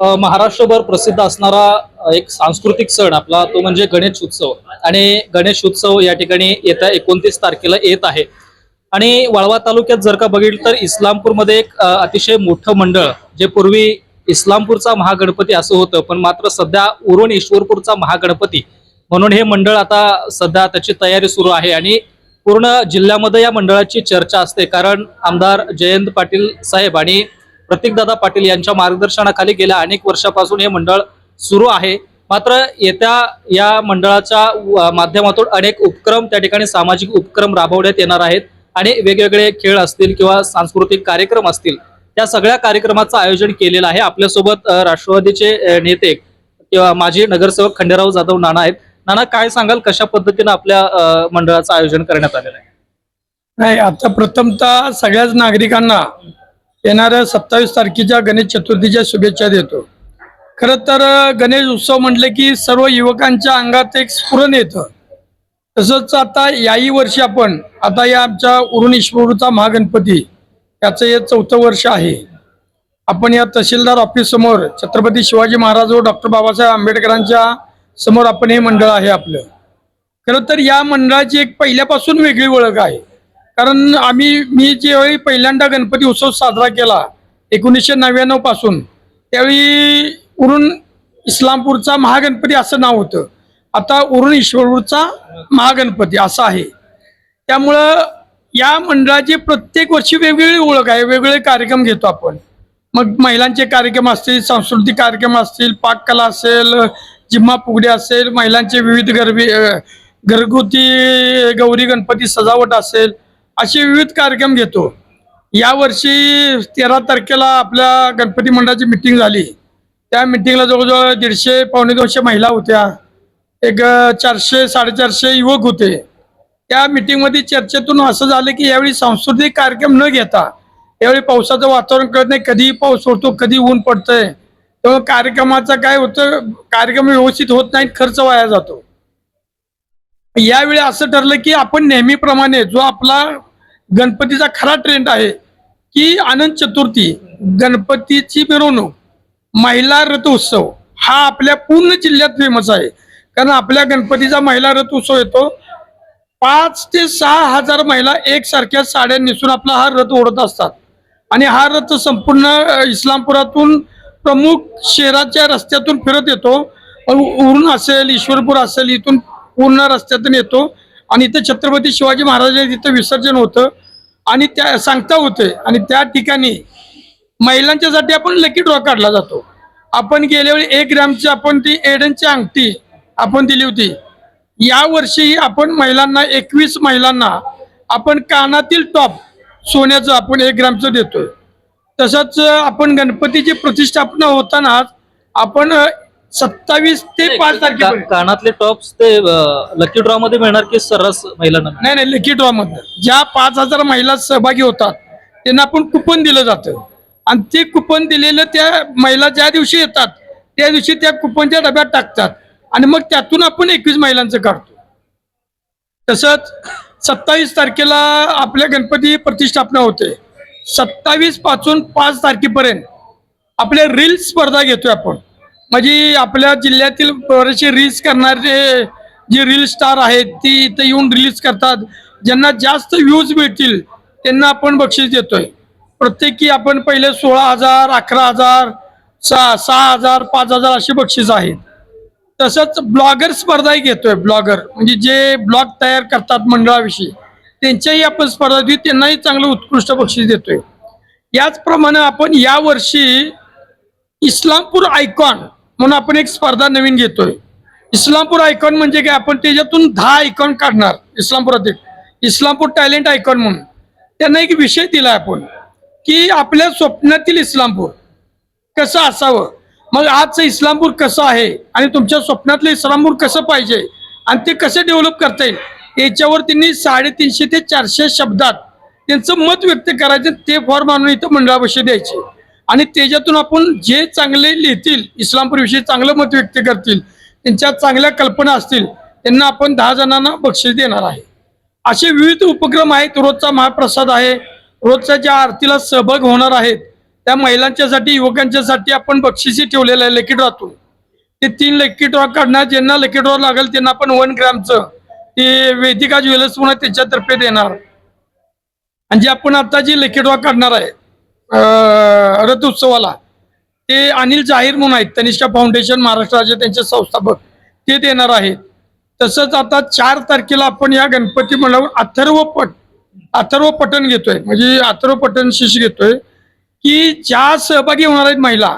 महाराष्ट्रभर प्रसिद्ध असणारा एक सांस्कृतिक सण आपला तो म्हणजे गणेश उत्सव. आणि गणेश उत्सव या ठिकाणी येत्या एकोणतीस तारखेला येत आहे. आणि वाळवा तालुक्यात जर का बघितलं तर इस्लामपूरमध्ये एक अतिशय मोठं मंडळ जे पूर्वी इस्लामपूरचा महागणपती असं होतं पण मात्र सध्या उरण ईश्वरपूरचा महागणपती म्हणून हे मंडळ आता सध्या त्याची तयारी सुरू आहे. आणि पूर्ण जिल्ह्यामध्ये या मंडळाची चर्चा असते. कारण आमदार जयंत पाटील साहेब आणि प्रतीकदादा पाटील यांच्या मार्गदर्शनाखाली गेल्या अनेक वर्षापासून हे मंडळ सुरू आहे. मात्र येत्या या मंडळाच्या माध्यमातून अनेक उपक्रम त्या ठिकाणी सामाजिक उपक्रम राबवण्यात येणार आहेत आणि वेगवेगळे खेळ असतील किंवा सांस्कृतिक कार्यक्रम असतील त्या सगळ्या कार्यक्रमाचं आयोजन केलेलं आहे. आपल्यासोबत राष्ट्रवादीचे नेते किंवा माजी नगरसेवक खंडेराव जाधव नाना आहेत. नाना काय सांगाल? कशा पद्धतीनं आपल्या मंडळाचं आयोजन करण्यात आलेलं आहे? नाही आता प्रथमतः सगळ्याच नागरिकांना येणाऱ्या सत्तावीस तारखेच्या गणेश चतुर्थीच्या शुभेच्छा देतो. खरं तर गणेश उत्सव म्हटलं की सर्व युवकांच्या अंगात एक स्फुरण येतं. तसंच आता याही वर्षी आपण आता या आमच्या उरुणेश्वरूचा महागणपती याचं हे चौथं वर्ष आहे. आपण या तहसीलदार ऑफिस समोर छत्रपती शिवाजी महाराज व डॉक्टर बाबासाहेब आंबेडकरांच्या समोर आपण हे मंडळ आहे आपलं. खरं तर या मंडळाची एक पहिल्यापासून वेगळी ओळख आहे. कारण आम्ही मी ज्यावेळी पहिल्यांदा गणपती उत्सव साजरा केला एकोणीसशे नव्याण्णवपासून त्यावेळी उरुण इस्लामपूरचा महागणपती असं नाव होतं. आता उरुण ईश्वरपूरचा महागणपती असं आहे. त्यामुळं या मंडळाची प्रत्येक वर्षी वेगवेगळी ओळख आहे वेगवेगळे कार्यक्रम घेतो आपण. मग महिलांचे कार्यक्रम असतील सांस्कृतिक कार्यक्रम असतील पाककला असेल जिम्मा फुगडी असेल महिलांचे विविध गरबी घरगुती गौरी गणपती सजावट असेल असे विविध कार्यक्रम घेतो. यावर्षी तेरा तारखेला आपल्या गणपती मंडळाची मिटिंग झाली. त्या मिटिंगला जवळजवळ दीडशे पावणे दोनशे महिला होत्या. एक चारशे साडेचारशे युवक होते. त्या मिटिंगमध्ये चर्चेतून असं झालं की यावेळी सांस्कृतिक कार्यक्रम न घेता यावेळी पावसाचं वातावरण कळत नाही. कधी पाऊस होतो कधी ऊन पडतंय. तेव्हा कार्यक्रमाचं काय होतं कार्यक्रम व्यवस्थित होत नाहीत खर्च वाया जातो. यावेळी असं ठरलं की आपण नेहमीप्रमाणे जो आपला गणपतीचा खरा ट्रेंड आहे की आनंद चतुर्थी गणपतीची मिरवणूक महिला रथोत्सव हा आपल्या पूर्ण जिल्ह्यात फेमस आहे. कारण आपल्या गणपतीचा महिला रथोत्सव येतो. पाच ते सहा हजार महिला एकसारख्या साड्या नेसून आपला हा रथ ओढत असतात. आणि हा रथ संपूर्ण इस्लामपुरातून प्रमुख शहराच्या रस्त्यातून फिरत येतो. उ- उरण असेल ईश्वरपूर असेल इथून पूर्ण रस्त्यातून येतो. आणि इथं छत्रपती शिवाजी महाराजांनी तिथं विसर्जन होतं. आणि त्या सांगता होते. आणि त्या ठिकाणी महिलांच्यासाठी आपण लकी ड्रॉ काढला जातो. आपण गेल्या वेळी एक ग्रॅमची आपण ती एडनची अंगठी आपण दिली होती. यावर्षीही आपण महिलांना एकवीस महिलांना आपण कानातील टॉप सोन्याचं आपण एक ग्रॅमचं देतोय. तसंच आपण गणपतीची प्रतिष्ठापना होतानाच आपण सत्तावीस ते पाच का- तारखेपर्यंत. कानातले टॉप्स ते लकी ड्रॉ मध्ये मिळणार की सर्रास महिलांना मिळणार? नाही नाही लकी ड्रॉ मधनं ज्या पाच हजार महिला सहभागी होतात त्यांना आपण कुपन दिलं जातं. आणि ते कुपन दिलेलं त्या महिला ज्या दिवशी येतात त्या दिवशी त्या कुपनच्या डब्यात टाकतात. आणि मग त्यातून आपण एकवीस महिलांचं काढतो. तसंच सत्तावीस तारखेला आपल्या गणपती प्रतिष्ठापना होते. सत्तावीसपासून पाच तारखेपर्यंत आपले रील्स स्पर्धा घेतोय आपण. म्हणजे आपल्या जिल्ह्यातील बरेचसे रील्स करणारे जे रील स्टार आहेत ती इथं येऊन रिलीज करतात. ज्यांना जास्त व्ह्यूज मिळतील त्यांना आपण बक्षीस देतोय. प्रत्येकी आपण पहिले सोळा हजार अकरा हजार सहा सहा हजार पाच हजार अशी बक्षीस आहेत. तसंच ब्लॉगर स्पर्धाही घेतोय ब्लॉगर म्हणजे जे ब्लॉग तयार करतात मंडळाविषयी त्यांच्याही आपण स्पर्धा देऊ त्यांनाही चांगलं उत्कृष्ट बक्षीस देतोय. याचप्रमाणे आपण यावर्षी इस्लामपूर आयकॉन म्हणून आपण एक स्पर्धा नवीन घेतोय. इस्लामपूर आयकॉन म्हणजे काय? आपण त्याच्यातून दहा आयकॉन काढणार. इस्लामपुरातील इस्लामपूर टॅलेंट आयकॉन म्हणून. त्यांना एक विषय दिला आपण की आपल्या स्वप्नातील इस्लामपूर कसं असावं? मग आजचं इस्लामपूर कसं आहे? आणि तुमच्या स्वप्नातलं इस्लामपूर कसं पाहिजे? आणि ते कसं डेव्हलप करता येईल? याच्यावर त्यांनी साडेतीनशे ते चारशे शब्दात त्यांचं मत व्यक्त करायचं ते फॉर्म आणून इथं मंडळापाशी द्यायचे. आणि त्याच्यातून आपण जे चांगले लिहितील इस्लामपूरविषयी चांगलं मत व्यक्त करतील त्यांच्या चांगल्या कल्पना असतील त्यांना आपण दहा जणांना बक्षीस देणार आहे. असे विविध उपक्रम आहेत. रोजचा महाप्रसाद आहे. रोजच्या ज्या आरतीला सहभाग होणार आहेत त्या महिलांच्यासाठी युवकांच्यासाठी आपण बक्षिसी ठेवलेलं आहे लकी ड्रॉतून ते तीन लकी ड्रॉ काढणार ज्यांना लकी ड्रॉ लागेल त्यांना आपण वन ग्रॅमचं ते वेदिका ज्वेलर्स म्हणून त्याच्यातर्फे देणार. आणि जे आपण आता जी लकी ड्रॉ काढणार आहे रथ उत्सवाला ते अनिल जाहीर म्हणून आहेत तनिष्ठा फाउंडेशन महाराष्ट्राचे त्यांचे संस्थापक. ते देणार आहेत. तसंच आता चार तारखेला आपण या गणपती मंडळावर अथर्व पट अथर्व पठण घेतोय. म्हणजे अथर्व पठण शिष्य घेतोय की ज्या सहभागी होणार आहेत महिला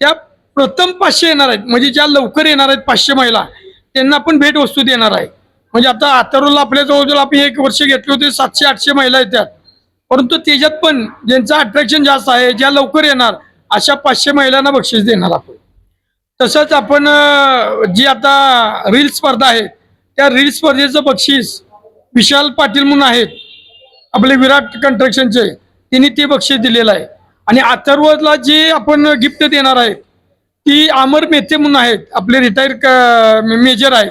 त्या प्रथम पाचशे येणार आहेत. म्हणजे ज्या लवकर येणार आहेत पाचशे महिला त्यांना आपण भेटवस्तू देणार आहे. म्हणजे आता अथर्वला आपल्या जवळजवळ आपण एक वर्ष घेतले होते सातशे आठशे महिला येतात परंतु त्याच्यात पण ज्यांचं अट्रॅक्शन जास्त आहे ज्या लवकर येणार अशा पाचशे महिलांना बक्षीस देणार आपण. तसंच आपण जी आता रील स्पर्धा आहे त्या रील स्पर्धेचं बक्षीस विशाल पाटील म्हणून आहेत. आपले विराट कंट्रक्शनचे त्यांनी ते बक्षीस दिलेलं आहे. आणि अथर्वला जे आपण गिफ्ट देणार आहेत ती अमर मेथे म्हणून आहेत. आपले रिटायर मेजर आहेत.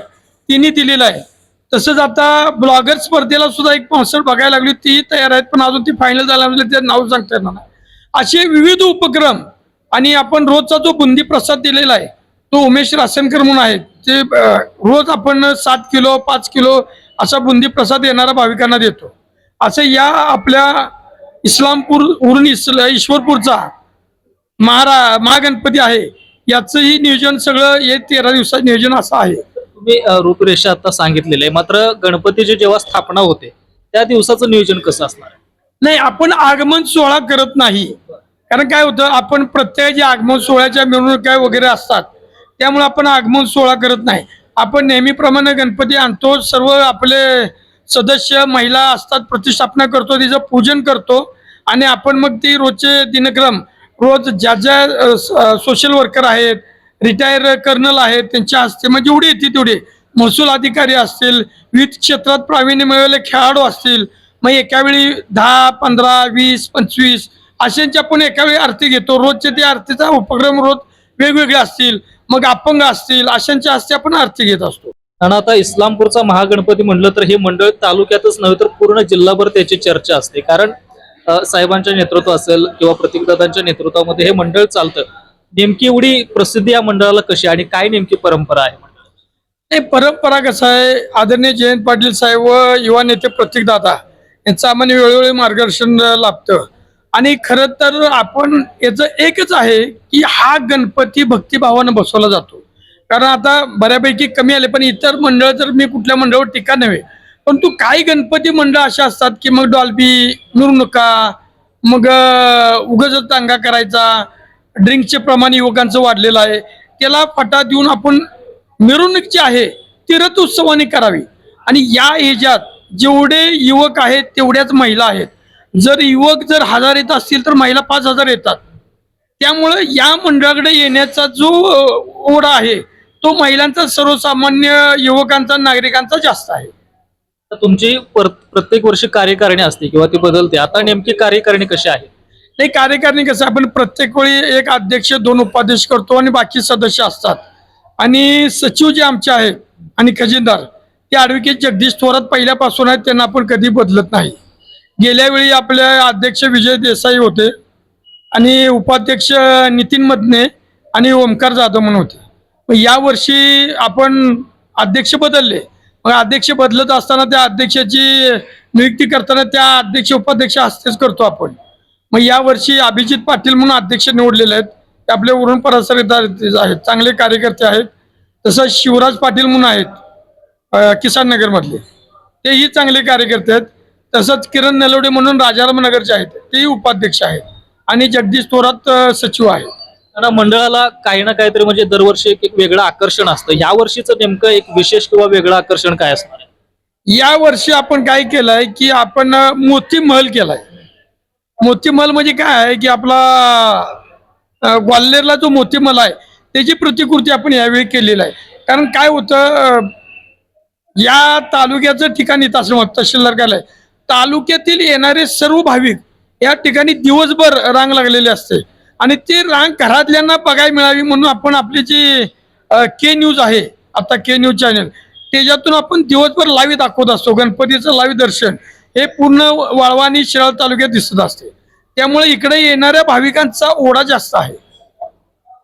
तिने दिलेलं आहे. तसंच आता ब्लॉगर स्पर्धेला सुद्धा एक स्पॉन्सर बघायला लागली. ती तयार आहेत पण अजून ती फायनल झाल्यामुळे ते नाव सांगता येणार नाही. असे विविध उपक्रम आणि आपण रोजचा जो बुंदी प्रसाद दिलेला आहे तो उमेश रासनकर म्हणून आहे. ते रोज आपण सात किलो पाच किलो असा बुंदी प्रसाद येणाऱ्या भाविकांना देतो. असं या आपल्या इस्लामपूर उरून इस्ल ईश्वरपूरचा महारा महागणपती आहे. याचंही नियोजन सगळं हे तेरा दिवसाचं नियोजन असं आहे. तुम्ही रूपरेषा आता सांगितलेली आहे. मात्र गणपतीची जेव्हा स्थापना होते त्या दिवसाचं नियोजन कसं असणार नाही आपण आगमन सोहळा करत नाही. कारण काय होतं आपण प्रत्येक जे आगमन सोहळ्याच्या मिरवणुका वगैरे असतात त्यामुळे आपण आगमन सोहळा करत नाही. आपण नेहमीप्रमाणे गणपती आणतो सर्व आपले सदस्य महिला असतात प्रतिष्ठापना करतो तिचं पूजन करतो आणि आपण मग ती रोजचे दिनक्रम रोज ज्या ज्या सोशल वर्कर आहेत रिटायर कर्नल आहेत त्यांच्या हस्ते म्हणजे जेवढी येते तेवढे. महसूल अधिकारी असतील विविध क्षेत्रात प्रावीण्य मिळवलेले खेळाडू असतील मग एकावेळी दहा पंधरा वीस पंचवीस अशांच्या आपण एका वेळी आरती घेतो. रोजचे ते आरतीचा उपक्रम रोज वेगवेगळे असतील मग अपंग असतील अशांच्या हस्ते आपण आरती घेत असतो. आणि आता इस्लामपूरचा महागणपती म्हणलं तर हे मंडळ तालुक्यातच नव्हे तर पूर्ण जिल्हाभर त्याची चर्चा असते. कारण साहेबांच्या नेतृत्व असेल किंवा प्रतीकदादांच्या नेतृत्वामध्ये हे मंडळ चालतं. नेमकी एवढी प्रसिद्धी या मंडळाला कशी आणि काय नेमकी परंपरा आहे? नाही परंपरा कसं आहे? आदरणीय जयंत पाटील साहेब व युवा नेते प्रतीक दादा यांचं आम्हाला वेळोवेळी मार्गदर्शन लाभतं. आणि खरं तर आपण याचं एकच आहे की हा गणपती भक्तिभावानं बसवला जातो. कारण आता बऱ्यापैकी कमी आले पण इतर मंडळ तर मी कुठल्या मंडळावर टीका नव्हे परंतु काही गणपती मंडळ असे असतात की मग डॉल्बी मिरवणुका मग उगजत दांगा करायचा ड्रिंकचे प्रमाण युवकांचं वाढलेलं आहे. त्याला फटा देऊन आपण मिरवणूक जी आहे ती रथ उत्सवाने करावी. आणि या ह्याच्यात जेवढे युवक आहेत तेवढ्याच महिला आहेत. जर युवक जर हजार येत असतील तर महिला पाच हजार येतात. त्यामुळं या मंडळाकडे येण्याचा जो ओढा आहे तो महिलांचा सर्वसामान्य युवकांचा नागरिकांचा जास्त आहे. तर तुमची प्रत्येक वर्षी कार्यकारिणी असते किंवा ती बदलते. आता नेमकी कार्यकारिणी कशी आहे? नाही कार्यकारिणी कसं आपण प्रत्येक वेळी एक अध्यक्ष दोन उपाध्यक्ष करतो आणि बाकी सदस्य असतात. आणि सचिव जे आमचे आहे आणि खजिनदार ते ॲडव्होकेट जगदीश थोरात पहिल्यापासून आहेत त्यांना आपण कधी बदलत नाही. गेल्या वेळी आपले अध्यक्ष विजय देसाई होते आणि उपाध्यक्ष नितीन मदने आणि ओमकार जाधव म्हणून होते. मग यावर्षी आपण अध्यक्ष बदलले. मग अध्यक्ष बदलत असताना त्या अध्यक्षाची नियुक्ती करताना त्या अध्यक्ष उपाध्यक्ष हस्तेच करतो आपण. मग यावर्षी अभिजित पाटील म्हणून अध्यक्ष निवडलेले आहेत. ते आपले वरून परसरीदार आहेत. चांगले कार्यकर्ते आहेत. तसंच शिवराज पाटील म्हणून आहेत. किसान नगरमधले. तेही चांगले कार्यकर्ते आहेत. तसंच किरण नलवडे म्हणून राजाराम नगरचे आहेत. तेही उपाध्यक्ष आहेत. आणि जगदीश थोरात सचिव आहेत. मंडळाला काही ना काहीतरी म्हणजे दरवर्षी एक एक वेगळं आकर्षण असतं. या वर्षीचं नेमकं एक विशेष किंवा वेगळं आकर्षण काय असणार या वर्षी आपण काय केलंय की आपण मोती महल केलाय. मोती महल म्हणजे काय आहे की आपला ग्वाल्हेरला जो मोती महल आहे त्याची प्रतिकृती आपण यावेळी केलेली आहे. कारण काय होतं या तालुक्याचं ठिकाण इथं असं तहसीलदार काय तालुक्यातील येणारे सर्व भाविक या ठिकाणी दिवसभर रांग लागलेली असते. आणि ती रांग घरातल्यांना बघायला मिळावी म्हणून आपण आपली जी के न्यूज आहे आता के न्यूज चॅनल त्याच्यातून आपण दिवसभर लावी दाखवत असतो. गणपतीचं लावी दर्शन हे पूर्ण वाळवा आणि शिराळ तालुक्यात दिसत असते. त्यामुळे इकडे येणाऱ्या भाविकांचा ओढा जास्त आहे.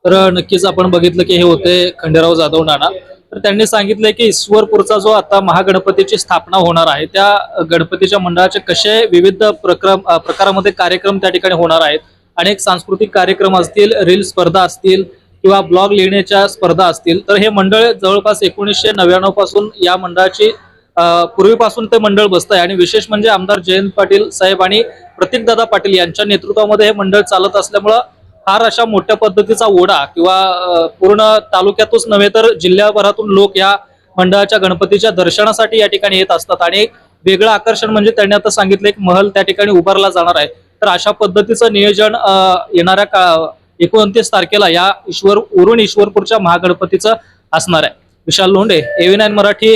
तर नक्कीच आपण बघितलं की हे होते खंडेराव जाधव नाना. तर त्यांनी सांगितलंय की ईश्वरपूरचा जो आता महागणपतीची स्थापना होणार आहे त्या गणपतीच्या मंडळाचे कसे विविध प्रक्रम प्रकारामध्ये कार्यक्रम त्या ठिकाणी होणार आहेत अनेक सांस्कृतिक कार्यक्रम असतील रील स्पर्धा असतील किंवा ब्लॉग लिहिण्याच्या स्पर्धा असतील तर हे मंडळ जवळपास एकोणीसशे नव्याण्णवपासून या मंडळाची पूर्वीपासून ते मंडळ बसत आहे आणि विशेष म्हणजे आमदार जयंत पाटील साहेब आणि प्रतीकदादा पाटील यांच्या नेतृत्वामध्ये हे मंडळ चालत असल्यामुळं फार अशा मोठ्या पद्धतीचा ओढा किंवा पूर्ण तालुक्यातच नव्हे तर जिल्ह्याभरातून लोक या मंडळाच्या गणपतीच्या दर्शनासाठी या ठिकाणी येत असतात. आणि वेगळं आकर्षण म्हणजे त्यांनी आता सांगितलं एक महल त्या ठिकाणी उभारला जाणार आहे. तर अशा पद्धतीचं नियोजन येणाऱ्या का एकोणतीस तारखेला या ईश्वर उरून ईश्वरपूरच्या महागणपतीचं असणार आहे. विशाल लोंढे एव्ही नाईन मराठी.